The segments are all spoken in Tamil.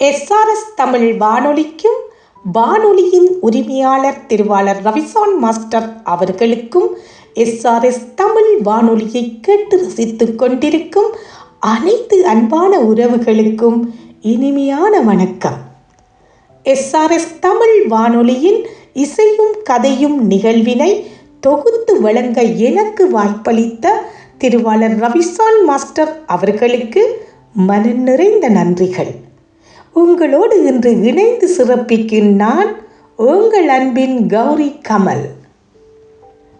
எஸ்ஆர்எஸ் தமிழ் வானொலிக்கும் வானொலியின் உரிமையாளர் திருவாளர் ரவிசான் மாஸ்டர் அவர்களுக்கும் எஸ்ஆர்எஸ் தமிழ் வானொலியை கேட்டு ரசித்துக் கொண்டிருக்கும் அனைத்து அன்பான உறவுகளுக்கும் இனிமையான வணக்கம். எஸ்ஆர்எஸ் தமிழ் வானொலியின் இசையும் கதையும் நிகழ்வினை தொகுத்து வழங்க எனக்கு வாய்ப்பளித்த திருவாளர் ரவிசான் மாஸ்டர் அவர்களுக்கு மனம் நிறைந்த நன்றிகள். உங்களோடு இன்று இணைந்து சிறப்பிக்கும் நான் உங்கள் அன்பின் கௌரி கமல்.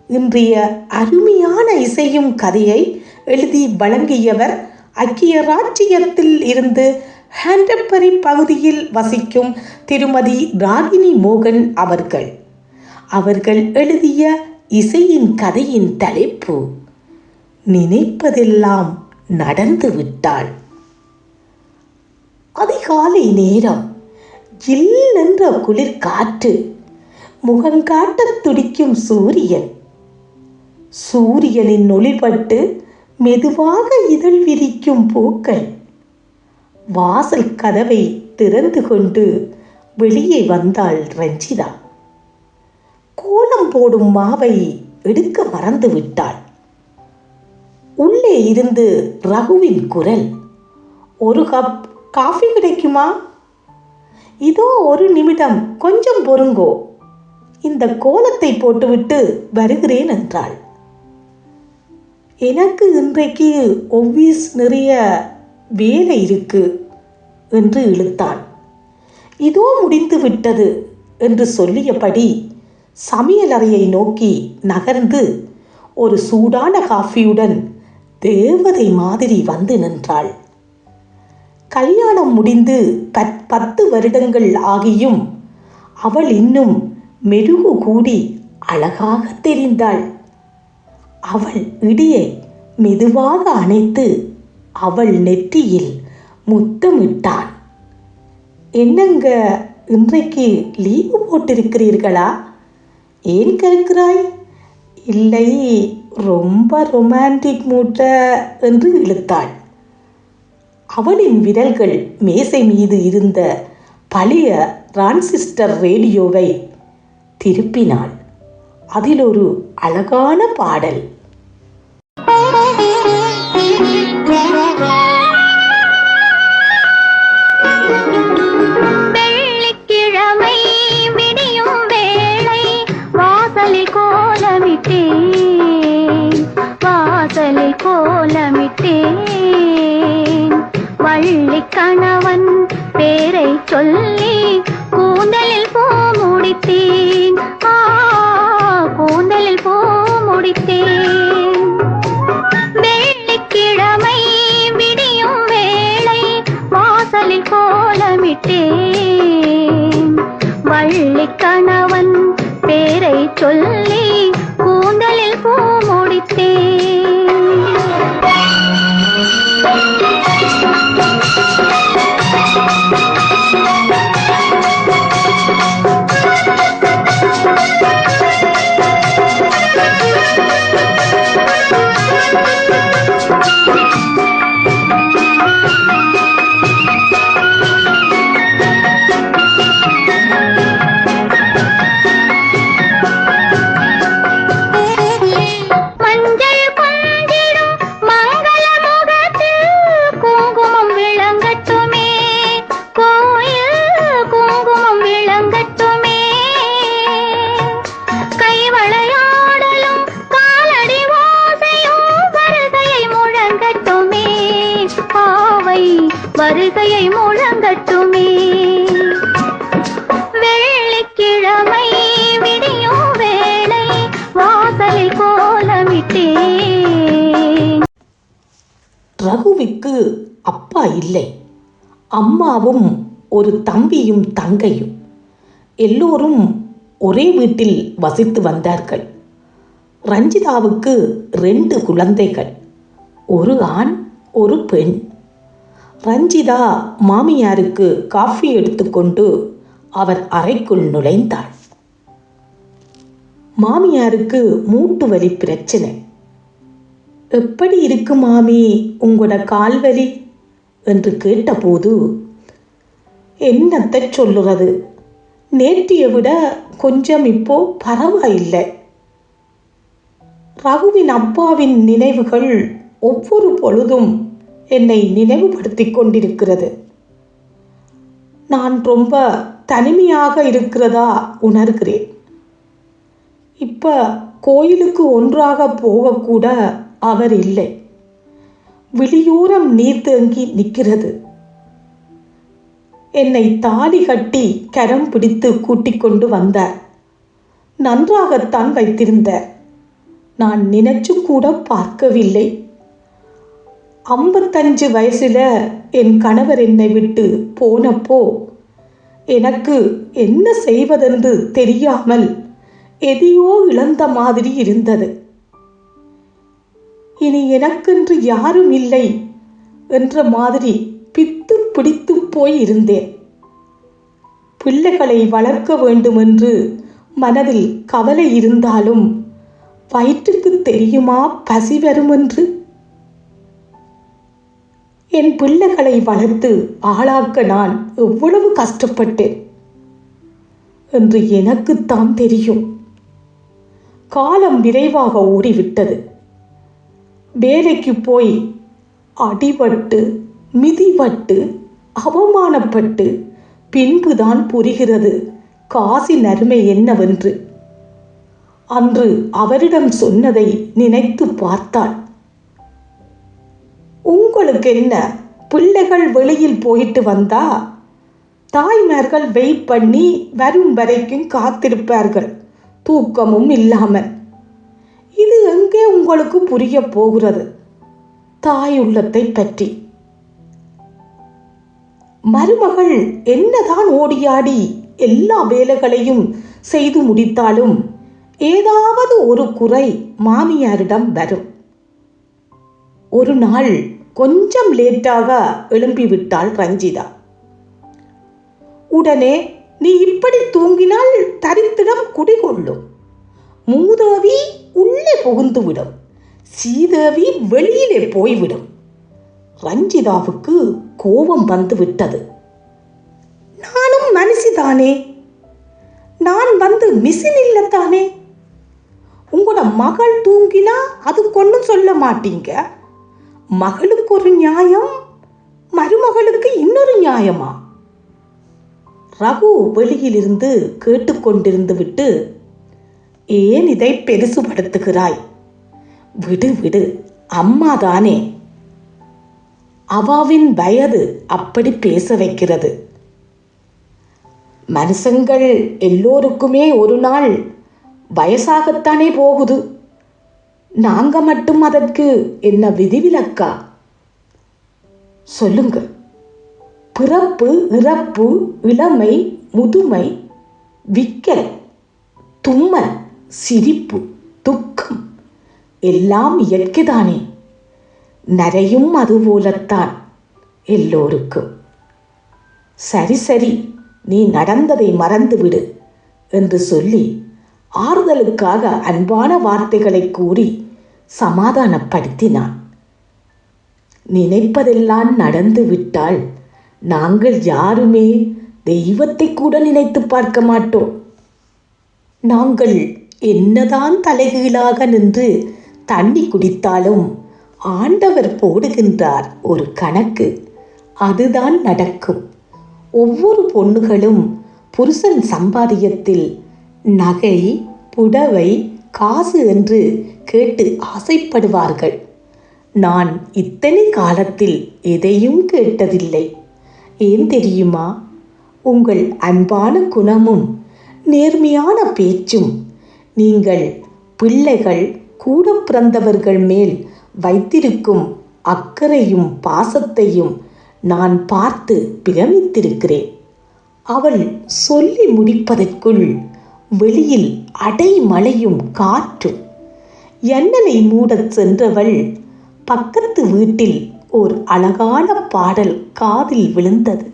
இன்றைய அருமையான இசையும் கதையை எழுதி வழங்கியவர் ஐக்கிய ராஜ்யத்தில் இருந்து ஹேண்டப்பரி பகுதியில் வசிக்கும் திருமதி ராகினி மோகன் அவர்கள். அவர்கள் எழுதிய இசையின் கதையின் தலைப்பு நினைப்பதெல்லாம் நடந்து விட்டாள் அதிகாலை நேரம் என்ற குளிர் காற்று முகங்காட்டத் துடிக்கும் சூரியன். சூரியனின் ஒளிபட்டு மெதுவாக இதழ் விரிக்கும் பூக்கள். வாசல் கதவை திறந்து கொண்டு வெளியே வந்தாள் ரஞ்சிதா. கோலம் போடும் மாவை எடுக்க மறந்து விட்டாள். உள்ளே இருந்து ரகுவின் குரல் ஒரு கப் காஃபி கிடைக்குமா? இதோ ஒரு நிமிடம் கொஞ்சம் பொறுங்கோ. இந்த கோலத்தை போட்டுவிட்டு வருகிறேன் என்றாள். எனக்கு இன்றைக்கு ஒவ்வீஸ் நிறைய வேலை இருக்கு என்று இழுத்தான் இதோ முடிந்து விட்டது என்று சொல்லியபடி சமையலறையை நோக்கி நகர்ந்து ஒரு சூடான காஃபியுடன் தேவதை மாதிரி வந்து நின்றாள். கல்யாணம் முடிந்து பத் பத்து வருடங்கள் ஆகியும் அவள் இன்னும் மெருகு கூடி அழகாக தெரிந்தாள். அவள் இடியை மெதுவாக அணைத்து அவள் நெற்றியில் முத்தமிட்டான். என்னங்க இன்றைக்கு லீவு போட்டிருக்கிறீர்களா? ஏன் கேட்கிறாய் இல்லை ரொம்ப ரொமான்டிக் மூட்ட என்று இழுத்தாள். அவளின் விரல்கள் மேசை மீது இருந்த பழைய டிரான்சிஸ்டர் ரேடியோவை திருப்பினாள். அதில் ஒரு அழகான பாடல். கோலமிட்டே விடியும் கோலமிட்டே பள்ளி கணவன் பேரை சொல்லி கூந்தலில் போ வசித்து வந்தார்கள். ரஞ்சிதாவுக்கு ரெண்டு குழந்தைகள் ஒரு ஆண் ஒரு பெண். ரஞ்சிதா மாமியாருக்கு காஃபி எடுத்துக்கொண்டு அவர் அறைக்குள் நுழைந்தாள். மாமியாருக்கு மூட்டு வலி பிரச்சனை. எப்படி இருக்கு மாமி உங்களோட கால்வலி என்று கேட்டபோது என்னத்தை சொல்லுறது? நேற்றியை விட கொஞ்சம் இப்போ பரவாயில்லை. ரகுவின் அப்பாவின் நினைவுகள் ஒவ்வொரு பொழுதும் என்னை நினைவுபடுத்திக் கொண்டிருக்கிறது. நான் ரொம்ப தனிமையாக இருக்கிறதா உணர்கிறேன். இப்போ கோயிலுக்கு ஒன்றாக போகக்கூட அவர் இல்லை. விழியோரம் நீர் தேங்கி நிற்கிறது. என்னை தாலி கட்டி கரம் பிடித்து கூட்டிக் கொண்டு வந்தார் நன்றாகத்தான் வைத்திருந்தார் நான் நினைச்சு கூட பார்க்கவில்லை. ஐம்பத்தஞ்சு வயசுல என் கணவர் என்னை விட்டு போனப்போ எனக்கு என்ன செய்வதென்று தெரியாமல் எதையோ இழந்த மாதிரி இருந்தது. இனி எனக்கென்று யாரும் இல்லை என்ற மாதிரி பித்து பிடித்து போய் இருந்தேன் பிள்ளைகளை வளர்க்க வேண்டுமென்று மனதில் கவலை இருந்தாலும் வயிற்றுக்கு தெரியுமா பசி வருமென்று? என் பிள்ளைகளை வளர்த்து ஆளாக்க நான் எவ்வளவு கஷ்டப்பட்டேன் என்று எனக்குத்தான் தெரியும். காலம் விரைவாக ஓடிவிட்டது. வேலைக்கு போய் அடிபட்டு மிதிபட்டு அவமானப்பட்டு பின்புதான் புரிகிறது. காசின் அருமை என்னவென்று. அன்று அவரிடம் சொன்னதை நினைத்து பார்த்தாள். உங்களுக்கு என்ன பிள்ளைகள் வெளியில் போயிட்டு வந்தா? தாய்மார்கள் வெயிட் பண்ணி வரும் வரைக்கும் காத்திருப்பார்கள். தூக்கமும் இல்லாமல். இது எங்கே உங்களுக்கு புரிய போகிறது? தாய் உள்ளத்தை பற்றி. மருமகள் என்னதான் ஓடியாடி எல்லா வேலைகளையும் செய்து முடித்தாலும் ஏதாவது ஒரு குறை மாமியாரிடம் வரும். ஒரு நாள் கொஞ்சம் லேட்டாக எழும்பிவிட்டாள் ரஞ்சிதா. உடனே நீ இப்படி தூங்கினால் தரித்திடம் குடிகொள்ளும். மூதேவி உள்ளே புகுந்துவிடும். சீதேவி வெளியிலே போய்விடும். ரஞ்சிதாவுக்கு கோபம் வந்து விட்டது நானும் மனுஷிதானே? நான் வந்து மிஷின் இல்லத்தானே? உங்களோட மகள் தூங்கினா அதுக்கு ஒன்றும் சொல்ல மாட்டீங்க. மகளுக்கு ஒரு நியாயம் மருமகளுக்கு இன்னொரு நியாயமா? ரகு வெளியிலிருந்து கேட்டுக்கொண்டிருந்து விட்டு ஏன் இதை பெருசுபடுத்துகிறாய்? விடு விடு அம்மா தானே அவாவின் வயது அப்படி பேச வைக்கிறது. மனுஷங்கள் எல்லோருக்குமே ஒரு நாள் வயசாகத்தானே போகுது. நாங்க மட்டும் அதற்கு என்ன விதிவிலக்கா? சொல்லுங்க. பிறப்பு இறப்பு இளமை முதுமை விக்கல் தும்மல் சிரிப்பு துக்கம் எல்லாம் இயற்கைதானே. நரையும் அதுபோலத்தான் எல்லோருக்கும் சரி சரி நீ நடந்ததை மறந்துவிடு என்று சொல்லி ஆறுதலுக்காக அன்பான வார்த்தைகளை கூறி சமாதானப்படுத்தினான். நினைப்பதெல்லாம் நடந்து விட்டால் நாங்கள் யாருமே தெய்வத்தை கூட நினைத்து பார்க்க மாட்டோம். நாங்கள் என்னதான் தலைகீழாக நின்று தண்ணி குடித்தாலும் ஆண்டவர் போடுகின்றார் ஒரு கணக்கு. அதுதான் நடக்கும். ஒவ்வொரு பொண்ணுகளும் புருஷன் சம்பாதியத்தில் நகை புடவை காசு என்று கேட்டு ஆசைப்படுவார்கள். நான் இத்தனை காலத்தில் எதையும் கேட்டதில்லை. ஏன் தெரியுமா? உங்கள் அன்பான குணமும் நேர்மையான பேச்சும் நீங்கள் பிள்ளைகள் கூட பிறந்தவர்கள் மேல் வைத்திருக்கும் அக்கறையும் பாசத்தையும் நான் பார்த்து பிரமித்திருக்கிறேன். அவள் சொல்லி முடிப்பதற்குள் வெளியில் அடைமழையும் காற்றும் எண்ணனை மூடச் சென்றவள் பக்கத்து வீட்டில் ஓர் அழகான பாடல் காதில் விழுந்தது.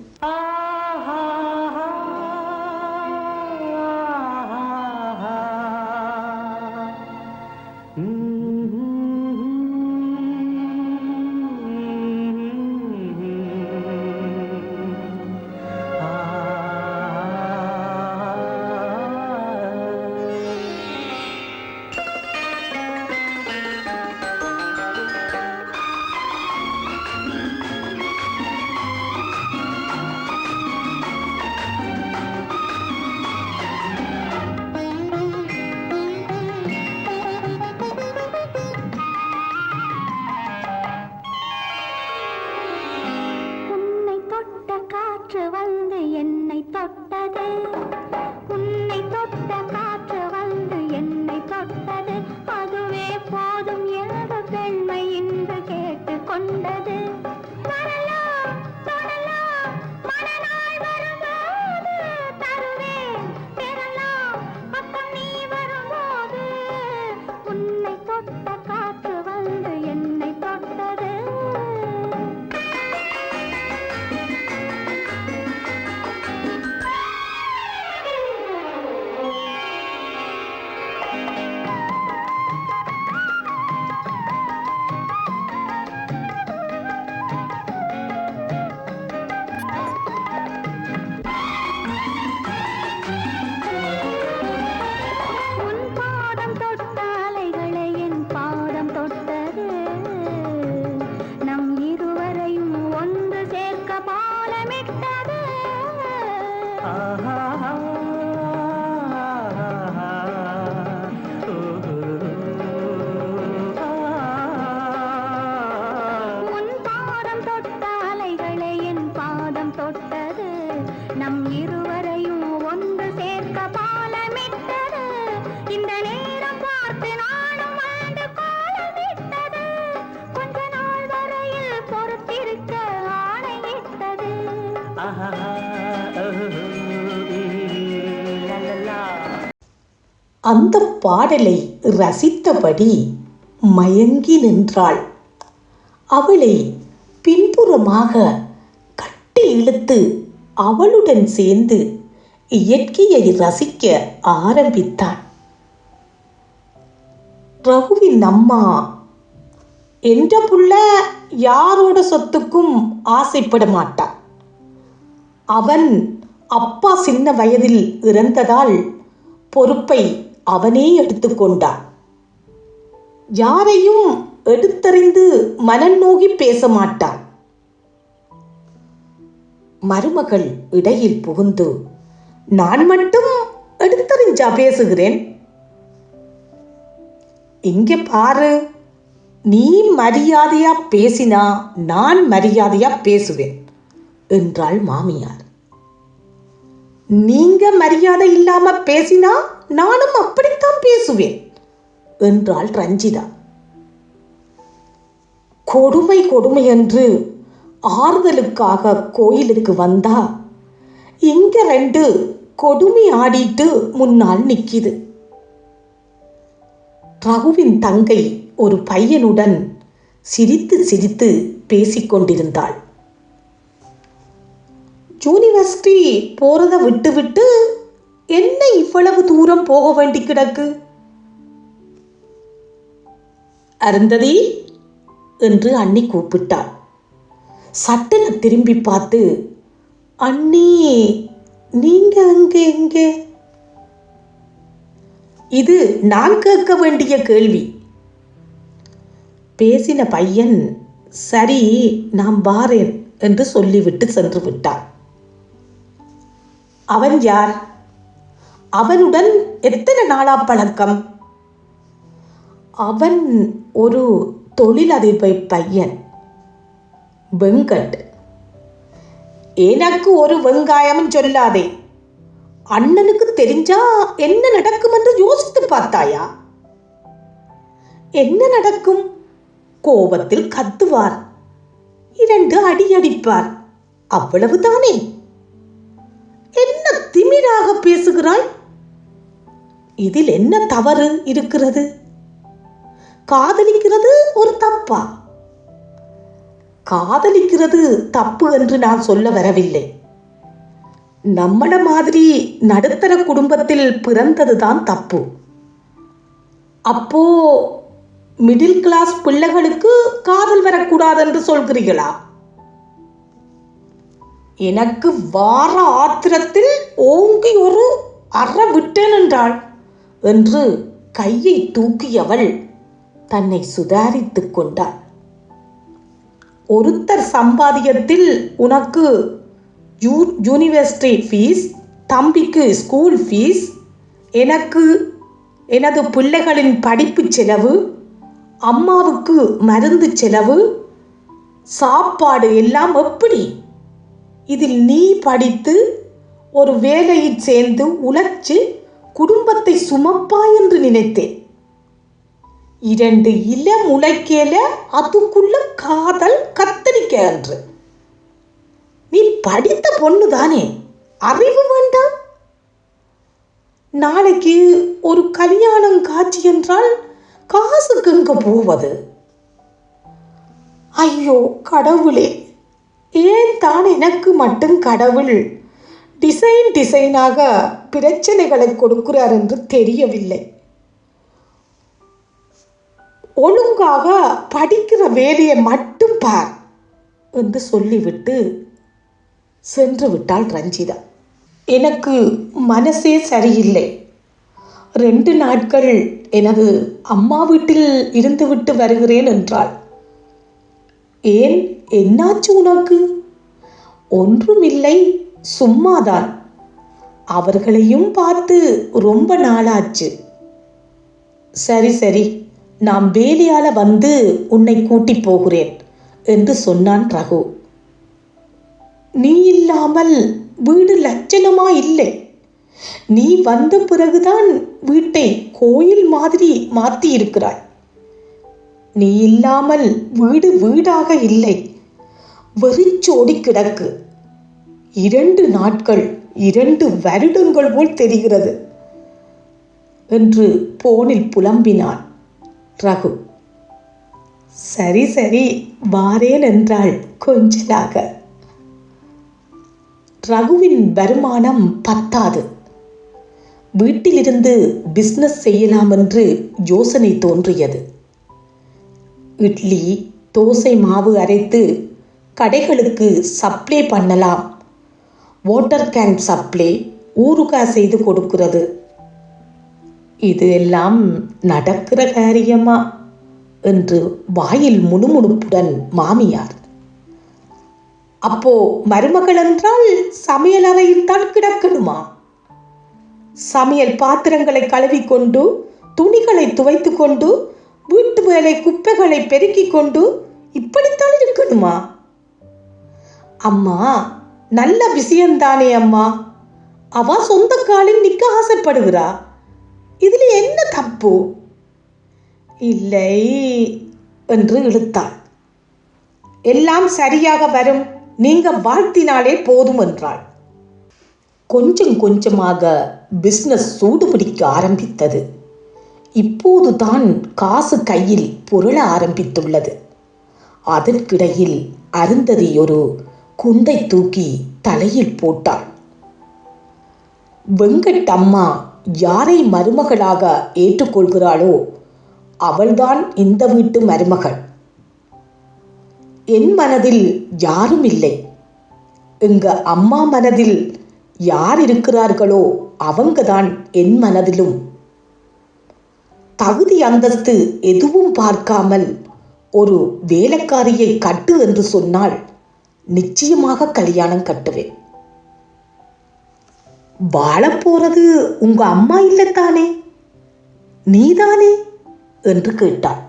அந்த பாடலை ரசித்தபடி மயங்கி நின்றாள். அவளை பின்புறமாக கட்டி இழுத்து அவளுடன் சேர்ந்து இயற்கையை ரசிக்க ஆரம்பித்தான் ரகுவின் அம்மா என்ற புள்ள யாரோட சொத்துக்கும் ஆசைப்பட மாட்டான் அவன் அப்பா சின்ன வயதில் இறந்ததால் பொறுப்பை அவனே எடுத்துக்கொண்டான் யாரையும் எடுத்தறிந்து மனம் நோகி பேச மாட்டான். மருமகள் இடையில் புகுந்து நான் மட்டும் எடுத்தறிஞ்சா பேசுகிறேன். இங்க பாரு நீ மரியாதையா பேசினா நான் மரியாதையா பேசுவேன் என்றாள் மாமியார். நீங்க மரியாதை இல்லாம பேசினா நானும் அப்படித்தான் பேசுவேன் என்றாள் ரஞ்சிதா. கொடுமை கொடுமை என்று ஆறுதலுக்காக கோயிலுக்கு வந்தா இங்க ரெண்டு கொடுமை ஆடிட்டு முன்னால் நிக்கிது. ரகுவின் தங்கை ஒரு பையனுடன் சிரித்து சிரித்து பேசிக்கொண்டிருந்தாள் யூனிவர்சிட்டி போறத விட்டு விட்டு என்ன இவ்வளவு தூரம் போக வேண்டி கிடக்கு? அருந்ததி என்று அண்ணி கூப்பிட்டாள். சட்டென திரும்பி பார்த்து அண்ணி நீங்க அங்கே எங்கே? இது நான் கேட்க வேண்டிய கேள்வி. பேசின பையன் சரி நான் வாரேன் என்று சொல்லிவிட்டு சென்று விட்டான் அவன் யார்? அவனுடன் எத்தனை நாளா பழக்கம்? அவன் ஒரு தொழிலதிபர் பையன் வெங்கட். எனக்கு ஒரு வெங்காயமும் சொல்லாதே. அண்ணனுக்கு தெரிஞ்சா என்ன நடக்கும் என்று யோசித்து பார்த்தாயா? என்ன நடக்கும்? கோபத்தில் கத்துவார் இரண்டு அடி அடிப்பார் அவ்வளவுதானே? என்ன திமிராக பேசுகிறாய்? இதில் என்ன தவறு இருக்கிறது? காதலிக்கிறது ஒரு தப்பா? காதலிக்கிறது தப்பு என்று நான் சொல்ல வரவில்லை. நம்மள மாதிரி நடுத்தர குடும்பத்தில் பிறந்ததுதான் தப்பு. அப்போ மிடில் கிளாஸ் பிள்ளைகளுக்கு காதல் வரக்கூடாது என்று சொல்கிறீர்களா? எனக்கு வார ஆத்திரத்தில் ஓங்கி ஒரு அற விட்டேன் என்றாள். என்று கையை தூக்கியவள் தன்னை சுதாரித்துக் கொண்டாள். ஒருத்தர் சம்பாதியத்தில் உனக்கு யூ யூனிவர்சிட்டி ஃபீஸ் தம்பிக்கு ஸ்கூல் ஃபீஸ் எனக்கு எனது பிள்ளைகளின் படிப்பு செலவு அம்மாவுக்கு மருந்து செலவு சாப்பாடு எல்லாம் எப்படி? இதில் நீ படித்து ஒரு வேலையில் சேர்ந்து உழைச்சி குடும்பத்தை சுமப்பா என்று நினைத்தேன். இரண்டு இல முளைக்கேல அதுக்குள்ள காதல் கத்தரிக்க என்று. நீ படித்த பொண்ணு தானே அறிவு வேண்டாம் நாளைக்கு ஒரு கல்யாணம் காட்சி என்றால் காசுக்கு இங்க போவது? ஐயோ கடவுளே ஏன் தான் எனக்கு மட்டும் கடவுள்? டிசைன் டிசைனாக பிரச்சனைகளை கொடுக்கிறார் என்று தெரியவில்லை. ஒழுங்காக படிக்கிற வேலையை மட்டும் பார் என்று சொல்லிவிட்டு சென்று விட்டாள் ரஞ்சிதா. எனக்கு மனசே சரியில்லை. ரெண்டு நாட்கள் எனது அம்மா வீட்டில் இருந்துவிட்டு வருகிறேன் என்றாள். ஏன்? என்னாச்சு உனக்கு? ஒன்றுமில்லை. சும்மாதான். அவர்களையும் பார்த்து ரொம்ப நாளாச்சு. சரி சரி நான் வேலையால வந்து உன்னை கூட்டி போகிறேன் என்று சொன்னான் ரகு. நீ இல்லாமல் வீடு லட்சணமா இல்லை. நீ வந்த பிறகுதான் வீட்டை கோயில் மாதிரி மாத்தி இருக்கிறாய் நீ இல்லாமல் வீடு வீடாக இல்லை. வெறிச்சோடி கிடக்கு. இரண்டு நாட்கள் இரண்டு வருடங்கள் போல் தெரிகிறது என்று போனில் புலம்பினான் ரகு. சரி சரி வாரேன் என்றாள் கொஞ்சலாக. ரகுவின் வருமானம் பத்தாது. வீட்டிலிருந்து பிஸ்னஸ் செய்யலாம் என்று யோசனை தோன்றியது. இட்லி தோசை மாவு அரைத்து கடைகளுக்கு சப்ளை பண்ணலாம் வாட்டர் கேன் சப்ளை ஊறுகாய் செய்து கொடுக்கிறது. இது எல்லாம் நடக்கிற காரியமா? என்று வாயில் முணுமுணுப்புடன் மாமியார். அப்போ மருமகள் என்றால் சமையல் அறையில் தான் கிடக்கணுமா? சமையல் பாத்திரங்களை கழுவிக்கொண்டு துணிகளை துவைத்து கொண்டு வீட்டு வேலை குப்பைகளை பெருக்கிக் கொண்டு இப்படித்தான் இருக்கணுமா? அம்மா நல்ல விஷயம்தானே அம்மா? அவ சொந்த காலில் நிற்க ஆசைப்படுகிறா. இதில் என்ன தப்பு? இல்லை என்று இழுத்தாள். எல்லாம் சரியாக வரும். நீங்க வாழ்த்தினாலே போதும் என்றாள். கொஞ்சம் கொஞ்சமாக பிஸ்னஸ் சூடு பிடிக்க ஆரம்பித்தது. இப்போதுதான் காசு கையில் புரள ஆரம்பித்துள்ளது. அதற்கிடையில் அருந்ததி ஒரு குந்தை தூக்கி தலையில் போட்டாள். வெங்கட்டம்மா யாரை மருமகளாக ஏற்றுக்கொள்கிறாளோ அவள்தான் இந்த வீட்டு மருமகள். என் மனதில் யாரும் இல்லை. எங்க அம்மா மனதில் யார் இருக்கிறார்களோ அவங்க தான் என் மனதிலும். தகுதி அந்தஸ்து எதுவும் பார்க்காமல் ஒரு வேலைக்காரியை கட்டு என்று சொன்னால் நிச்சயமாக கல்யாணம் கட்டுவேன். வாழப் போறது உங்க அம்மா இல்லைத்தானே? நீதானே? என்று கேட்டாள்.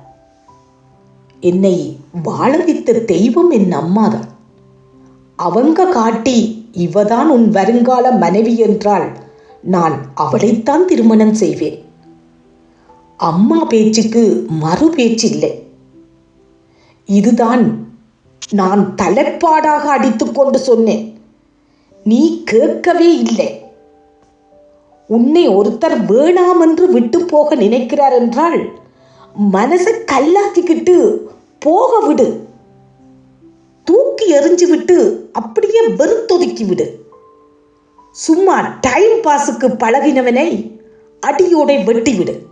என்னை வாழ வைத்த தெய்வம் என் அம்மாதான். அவங்க காட்டி இவதான் உன் வருங்கால மனைவி என்றால் நான் அவளைத்தான் திருமணம் செய்வேன். அம்மா பேச்சுக்கு மறு பேச்சில்லை இதுதான் நான் தலைப்பாடாக அடித்துக்கொண்டு சொன்னேன். நீ கேட்கவே இல்லை. உன்னை ஒருத்தர் வேணாம் என்று விட்டு போக நினைக்கிறார் என்றால் மனசை கல்லாக்கிக்கிட்டு போக விடு. தூக்கி எறிஞ்சு விட்டு அப்படியே வெறுத்தொதுக்கி விடு. சும்மா டைம் பாஸுக்கு பழகினவனை அடியோட வெட்டி விடு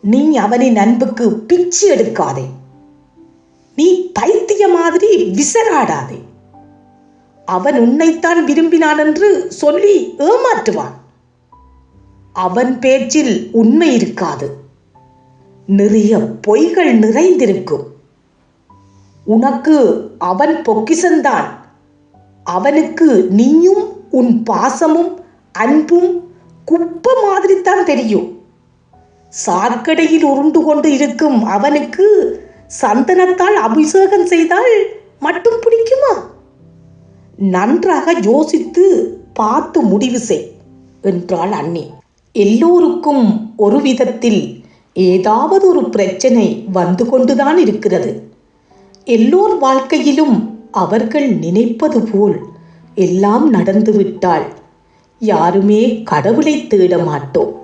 நீ அவனின் அன்புக்கு பிச்சு எடுக்காதே. மாதிரி விசராடாதே. அவன் உன்னைத்தான் விரும்பினான் என்று சொல்லி ஏமாற்றுவான். அவன் பேச்சில் உண்மை இருக்காது. நிறைய பொய்கள் நிறைந்திருக்கும். உனக்கு அவன் பொக்கிசந்தான் அவனுக்கு நீயும் உன் பாசமும் அன்பும் குப்ப மாதிரித்தான் தெரியும். சாக்கடையில் உருண்டு கொண்டு இருக்கும் அவனுக்கு சந்தனத்தால் அபிஷேகம் செய்தால் மட்டும் பிடிக்குமா? நன்றாக யோசித்து பார்த்து முடிவு செய் என்றாள் அண்ணி. எல்லோருக்கும் ஒரு விதத்தில் ஏதாவது ஒரு பிரச்சனை வந்து கொண்டுதான் இருக்கிறது. எல்லோர் வாழ்க்கையிலும் அவர்கள் நினைப்பது போல் எல்லாம் நடந்துவிட்டால் யாருமே கடவுளை தேட மாட்டோம்.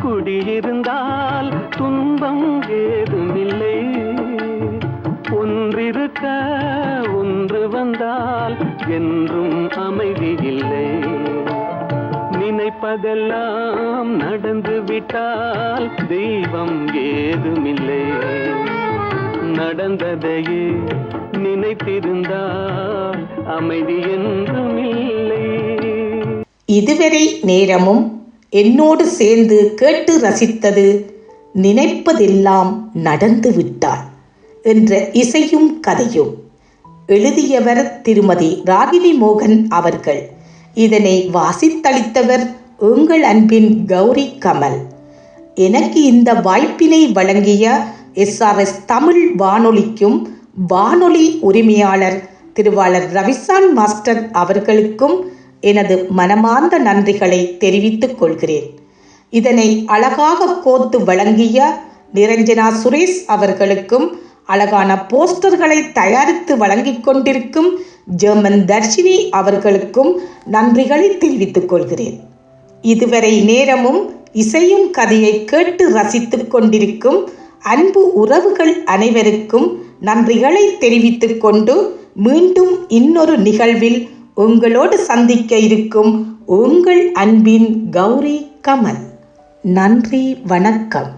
குடியிருந்தால் துன்பம் ஏதுமில்லை. ஒன்றிருக்க ஒன்று வந்தால் என்றும் அமைதி இல்லை. நினைப்பதெல்லாம் நடந்து விட்டால் தெய்வம் ஏதுமில்லை. நடந்ததையே நினைத்திருந்தால் அமைதி என்றும் இல்லை இதுவரை நேரமும் என்னோடு சேர்ந்து கேட்டு ரசித்தது நினைப்பதெல்லாம் நடந்து விட்டாள் என்ற இசையும் கதையும். எழுதியவர் திருமதி ராகினி மோகன் அவர்கள். இதனை வாசித்தளித்தவர் உங்கள் அன்பின் கௌரி கமல். எனக்கு இந்த வாய்ப்பினை வழங்கிய எஸ்ஆர்எஸ் தமிழ் வானொலிக்கும் வானொலி உரிமையாளர் திருவாளர் ரவிசான் மாஸ்டர் அவர்களுக்கும் எனது மனமார்ந்த நன்றிகளை தெரிவித்துக் கொள்கிறேன். இதனை அழகாக கோத்து வழங்கிய நிரஞ்சனா சுரேஷ் அவர்களுக்கும் அழகான போஸ்டர்களை தயாரித்து வழங்கிக் கொண்டிருக்கும் ஜெர்மன் தர்ஷினி அவர்களுக்கும் நன்றிகளை தெரிவித்துக் கொள்கிறேன். இதுவரை நேரமும் இசையும் கதையை கேட்டு ரசித்துக் கொண்டிருக்கும் அன்பு உறவுகள் அனைவருக்கும் நன்றிகளை தெரிவித்துக் கொண்டு மீண்டும் இன்னொரு நிகழ்வில் உங்களோடு சந்திக்க இருக்கும் உங்கள் அன்பின் கௌரி கமல். நன்றி வணக்கம்.